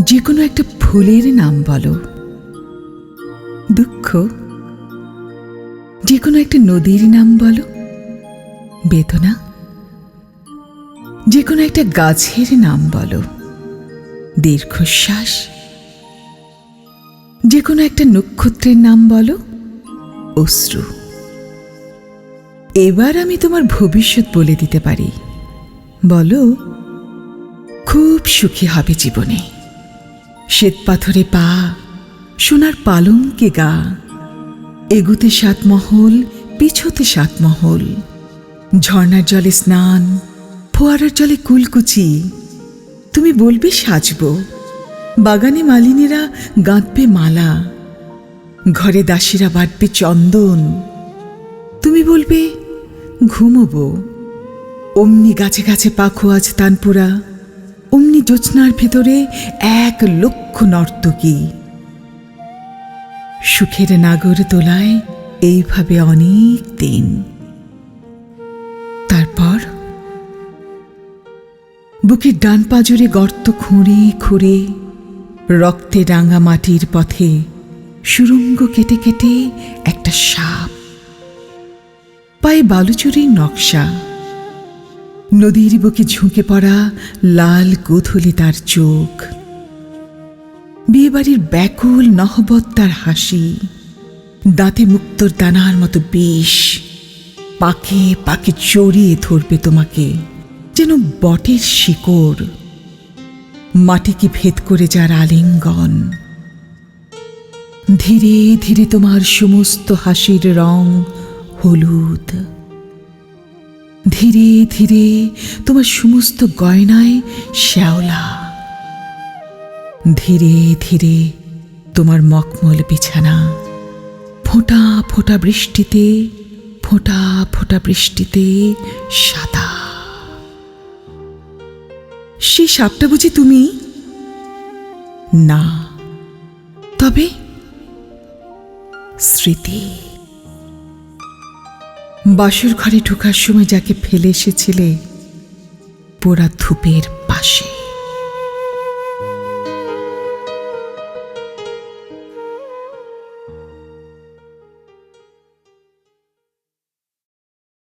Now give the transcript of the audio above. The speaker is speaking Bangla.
যে কোনো একটা ফুলের নাম বলো। দুঃখ। যে কোনো একটা নদীর নাম বলো। বেদনা। যে কোনো একটা গাছের নাম বলো। দীর্ঘশ্বাস। যে কোনো একটা নক্ষত্রের নাম বলো। অশ্রু। এবার আমি তোমার ভবিষ্যৎ বলে দিতে পারি। বলো, খুব সুখী হবে জীবনে। শ্বেত পাথরে পা, সোনার পালঙ্কে গা। এগুতে সাত মহল, পিছতে সাত মহল। ঝর্ণার জলে স্নান, ফোয়ারার জলে কুলকুচি। তুমি বলবে, সাজব। বাগানে মালিনীরা গাঁথবে মালা। ঘরে দাসীরা বাটবে চন্দন। তুমি বলবে, ঘুমোবো। অমনি গাছে গাছে পাখো আজ তানপুরা। অমনি জ্যোৎস্নার ভেতরে এক লক্ষ নর্তকী। সুখের নাগর তোলায় এইভাবে অনেক দিন। তারপর বুকের ডান পাজরে গর্ত খুঁড়ে খুঁড়ে রক্তে রাঙা মাটির পথে সুরঙ্গ কেটে কেটে একটা সাপ, পায়ে বালুচুরির নকশা। নদীর বুকে ঝুঁকে পড়া লাল গোধূলি তার চোখ। বিয়েবাড়ির ব্যাকুল নহবত তার হাসি। দাঁতে মুক্তর দানার মতো বিষ। পাকে পাকে চড়িয়ে ধরবে তোমাকে, যেন বটের শিকড়। মাটিকে ভেদ করে যার আলিঙ্গন? ধীরে ধীরে তোমার সমস্ত হাসির রং হলুদ। ধীরে ধীরে তোমার সমস্ত গয়নায় শ্যাওলা। ধীরে ধীরে তোমার মকমল বিছানা। ফোঁটা ফোঁটা বৃষ্টিতে, ফোঁটা ফোঁটা বৃষ্টিতে সাদা। সে সাপটা বুঝি তুমি? না। তবে স্মৃতি। বাসর ঘরে ঢোকার সময় যাকে ফেলে এসেছিলে পোড়া ধূপের পাশে।